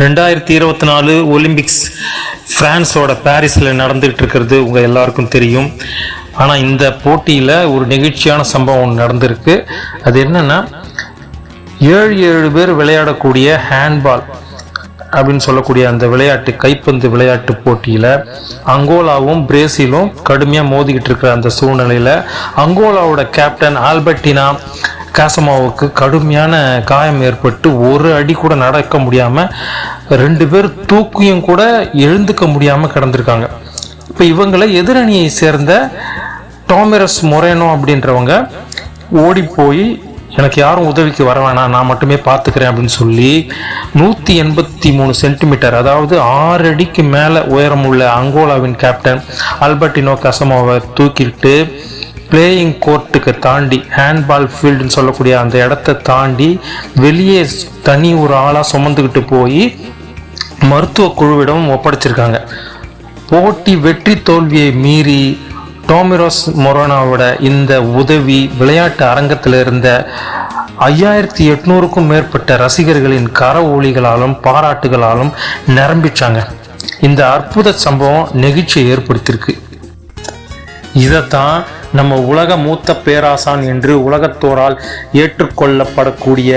ரெண்டாயிரத்தி இருபத்தி நாலு ஒலிம்பிக்ஸ் ஃப்ரான்ஸோட பாரிஸில் நடந்துகிட்டு இருக்கிறது உங்கள் எல்லாருக்கும் தெரியும். ஆனால் இந்த போட்டியில் ஒரு நெகிழ்ச்சியான சம்பவம் ஒன்று நடந்திருக்கு. அது என்னென்னா ஏழு ஏழு பேர் விளையாடக்கூடிய ஹேண்ட்பால் அப்படின்னு சொல்லக்கூடிய அந்த விளையாட்டு கைப்பந்து விளையாட்டு போட்டியில் அங்கோலாவும் பிரேசிலும் கடுமையாக மோதிக்கிட்டு இருக்கிற அந்த சூழ்நிலையில் அங்கோலாவோட கேப்டன் ஆல்பர்டினா காசமாவுக்கு கடுமையான காயம் ஏற்பட்டு ஒரு அடி கூட நடக்க முடியாமல் ரெண்டு பேர் தூக்கியும் கூட எழுந்துக்க முடியாமல் கிடந்திருக்காங்க. இப்போ இவங்களை எதிரணியை சேர்ந்த டாமிரஸ் மொரேனோ அப்படின்றவங்க ஓடி போய் எனக்கு யாரும் உதவிக்கு வர வேணாம் நான் மட்டுமே பார்த்துக்கிறேன் அப்படின்னு சொல்லி நூற்றி எண்பத்தி மூணு சென்டிமீட்டர் அதாவது ஆறு அடிக்கு மேலே உயரமுள்ள அங்கோலாவின் கேப்டன் ஆல்பர்டினோ கசமோவை தூக்கிட்டு பிளேயிங் கோர்ட்டுக்கு தாண்டி ஹேண்ட்பால் ஃபீல்டுன்னு சொல்லக்கூடிய அந்த இடத்த தாண்டி வெளியே தனி ஒரு ஆளாக சுமந்துக்கிட்டு போய் மருத்துவ குழுவிடம் ஒப்படைச்சிருக்காங்க. போட்டி வெற்றி தோல்வியை மீறி டோமிரோஸ் மொரோனாவோட இந்த உதவி விளையாட்டு அரங்கத்தில் இருந்த ஐயாயிரத்தி எட்நூறுக்கும் மேற்பட்ட ரசிகர்களின் கர ஒளிகளாலும் பாராட்டுகளாலும் நிரம்பிச்சாங்க. இந்த அற்புத சம்பவம் நெகிழ்ச்சியை ஏற்படுத்தியிருக்கு. இதைத்தான் நம்ம உலக மூத்த பேராசான் என்று உலகத்தோரால் ஏற்றுக்கொள்ளப்படக்கூடிய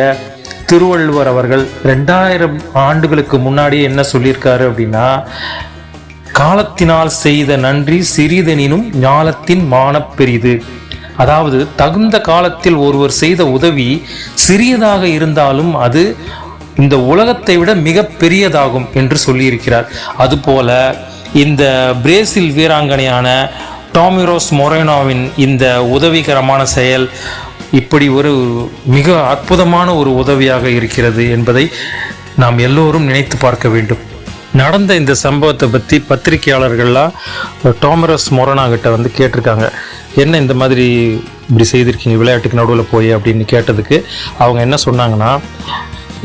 திருவள்ளுவர் அவர்கள் ரெண்டாயிரம் ஆண்டுகளுக்கு முன்னாடியே என்ன சொல்லியிருக்காரு அப்படின்னா காலத்தினால் செய்த நன்றி சிறிதெனினும் ஞாலத்தின் மான பெரிது. அதாவது தகுந்த காலத்தில் ஒருவர் செய்த உதவி சிறியதாக இருந்தாலும் அது இந்த உலகத்தை விட மிக பெரியதாகும் என்று சொல்லியிருக்கிறார். அதுபோல இந்த பிரேசில் வீராங்கனையான டாமிரோஸ் மொரேனோவின் இந்த உதவிகரமான செயல் இப்படி ஒரு மிக அற்புதமான ஒரு உதவியாக இருக்கிறது என்பதை நாம் எல்லோரும் நினைத்து பார்க்க வேண்டும். நடந்த இந்த சம்பவத்தை பற்றி பத்திரிகையாளர்கள்லாம் டாமரஸ் மொரனா கிட்ட வந்து கேட்டிருக்காங்க. என்ன இந்த மாதிரி இப்படி செய்திருக்கீங்க விளையாட்டுக்கு நடுவில் போய் அப்படின்னு கேட்டதுக்கு அவங்க என்ன சொன்னாங்கன்னா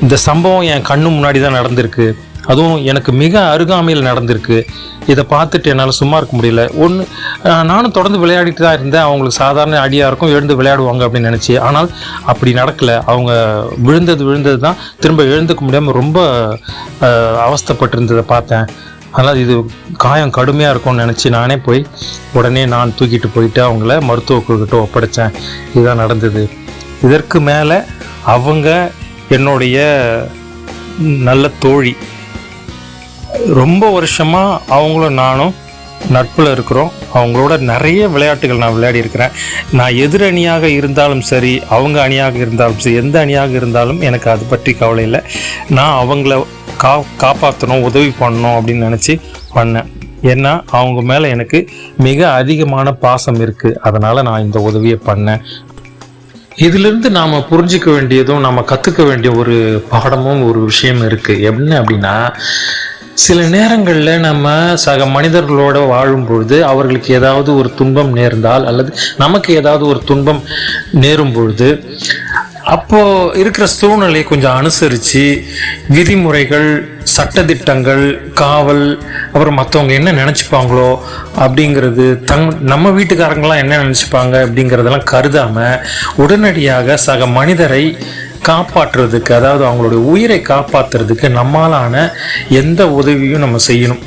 இந்த சம்பவம் என் கண்ணு முன்னாடி தான் நடந்திருக்கு. அதுவும் எனக்கு மிக அருகாமையில் நடந்திருக்கு. இதை பார்த்துட்டு என்னால் சும்மா இருக்க முடியல. ஒன்று நானும் தொடர்ந்து விளையாடிட்டு தான் இருந்தேன். அவங்களுக்கு சாதாரண அடியாக இருக்கும் எழுந்து விளையாடுவாங்க அப்படின்னு நினச்சி. ஆனால் அப்படி நடக்கலை. அவங்க விழுந்தது விழுந்தது தான் திரும்ப எழுந்துக்க முடியாமல் ரொம்ப அவஸ்தப்பட்டிருந்ததை அவஸ்தைப்பட்டிருந்ததை பார்த்தேன். அதனால் இது காயம் கடுமையாக இருக்கும்னு நினச்சி நானே போய் உடனே நான் தூக்கிட்டு போயிட்டு அவங்கள மருத்துவ குழுக்கிட்ட ஒப்படைச்சேன். இதுதான் நடந்தது. இதற்கு மேலே அவங்க என்னுடைய நல்ல தோழி ரொம்ப வருஷமாக அவங்களும் நானும் நட்பில் இருக்கிறோம். அவங்களோட நிறைய விளையாட்டுகள் நான் விளையாடி இருக்கிறேன். நான் எதிர் அணியாக இருந்தாலும் சரி அவங்க அணியாக இருந்தாலும் சரி எந்த அணியாக இருந்தாலும் எனக்கு அது பற்றி கவலை இல்லை. நான் அவங்கள கா காப்பாற்றணும் உதவி பண்ணணும் அப்படின்னு நினச்சி பண்ணேன். ஏன்னா அவங்க மேலே எனக்கு மிக அதிகமான பாசம் இருக்குது அதனால் நான் இந்த உதவியை பண்ணேன். இதிலிருந்து நாம் புரிஞ்சிக்க வேண்டியதும் நம்ம கற்றுக்க வேண்டிய ஒரு பாடமும் ஒரு விஷயம் இருக்குது என்ன அப்படின்னா சில நேரங்களில் நம்ம சக மனிதர்களோட வாழும் பொழுது அவர்களுக்கு ஏதாவது ஒரு துன்பம் நேர்ந்தால் அல்லது நமக்கு ஏதாவது ஒரு துன்பம் நேரும் பொழுது அப்போது இருக்கிற சூழ்நிலையை கொஞ்சம் அனுசரித்து விதிமுறைகள் சட்டத்திட்டங்கள் காவல் அப்புறம் மற்றவங்க என்ன நினச்சிப்பாங்களோ அப்படிங்கிறது தங் நம்ம வீட்டுக்காரங்களாம் என்ன நினச்சிப்பாங்க அப்படிங்கிறதெல்லாம் கருதாமல் உடனடியாக சக மனிதரை காப்பாற்றுறதுக்கு அதாவது அவங்களுடைய உயிரை காப்பாற்றுறதுக்கு நம்மாலான எந்த உதவியும் நம்ம செய்யணும்.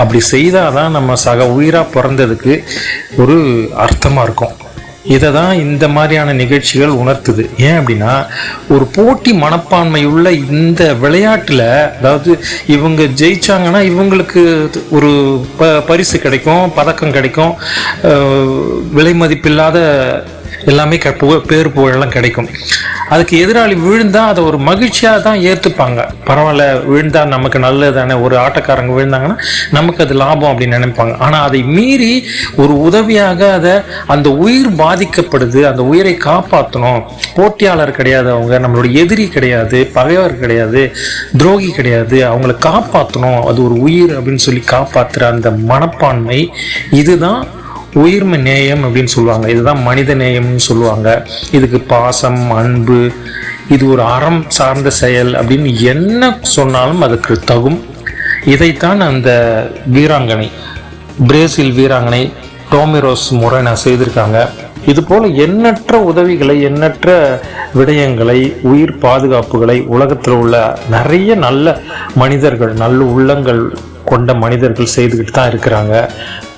அப்படி செய்தால் தான் நம்ம சக உயிராக பிறந்ததுக்கு ஒரு அர்த்தமாக இருக்கும். இதை தான் இந்த மாதிரியான நிகழ்ச்சிகள் உணர்த்துது. ஏன் அப்படின்னா ஒரு போட்டி மனப்பான்மை உள்ள இந்த விளையாட்டில் அதாவது இவங்க ஜெயிச்சாங்கன்னா இவங்களுக்கு ஒரு ப பரிசு கிடைக்கும் பதக்கம் கிடைக்கும் விலை மதிப்பில்லாத எல்லாமே க புகழ் பேர் புகழெல்லாம் கிடைக்கும். அதுக்கு எதிராளி விழுந்தால் அதை ஒரு மகிழ்ச்சியாக தான் ஏற்றுப்பாங்க பரவாயில்ல விழுந்தால் நமக்கு நல்லது தானே ஒரு ஆட்டக்காரங்க விழுந்தாங்கன்னா நமக்கு அது லாபம் அப்படின்னு நினைப்பாங்க. ஆனால் அதை மீறி ஒரு உதவியாக அதை அந்த உயிர் பாதிக்கப்படுது அந்த உயிரை காப்பாற்றணும் போட்டியாளர் கிடையாது அவங்க நம்மளுடைய எதிரி கிடையாது பகைவர் கிடையாது துரோகி கிடையாது. அவங்கள காப்பாற்றணும் அது ஒரு உயிர் அப்படின்னு சொல்லி காப்பாற்றுற அந்த மனப்பான்மை இதுதான் உயிர்ம நேயம் அப்படின்னு சொல்லுவாங்க. இதுதான் மனித நேயம்னு சொல்லுவாங்க. இதுக்கு பாசம் அன்பு இது ஒரு அறம் சார்ந்த செயல் அப்படின்னு என்ன சொன்னாலும் அதுக்கு தகும். இதைத்தான் அந்த வீராங்கனை பிரேசில் வீராங்கனை டோமிரோஸ் முறைனா செய்திருக்காங்க. இது போல எண்ணற்ற உதவிகளை எண்ணற்ற விடயங்களை உயிர் பாதுகாப்புகளை உலகத்தில் உள்ள நிறைய நல்ல மனிதர்கள் நல்ல உள்ளங்கள் கொண்ட மனிதர்கள் செய்துக்கிட்டு தான் இருக்கிறாங்க.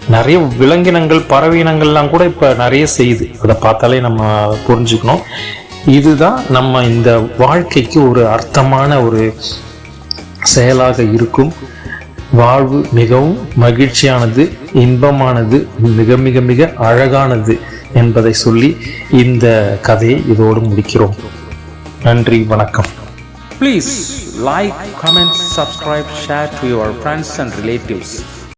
நிறைய விலங்கினங்கள் பறவையினங்கள்லாம் கூட இப்போ நிறைய செய்யுது. அதை பார்த்தாலே நம்ம புரிஞ்சுக்கணும். இதுதான் நம்ம இந்த வாழ்க்கைக்கு ஒரு அர்த்தமான ஒரு செயலாக இருக்கும். வாழ்வு மிகவும் மகிழ்ச்சியானது இன்பமானது மிக மிக மிக அழகானது என்பதை சொல்லி இந்த கதையை இதோடு முடிக்கிறோம். நன்றி வணக்கம். Please like, comment, subscribe, share to your friends and relatives.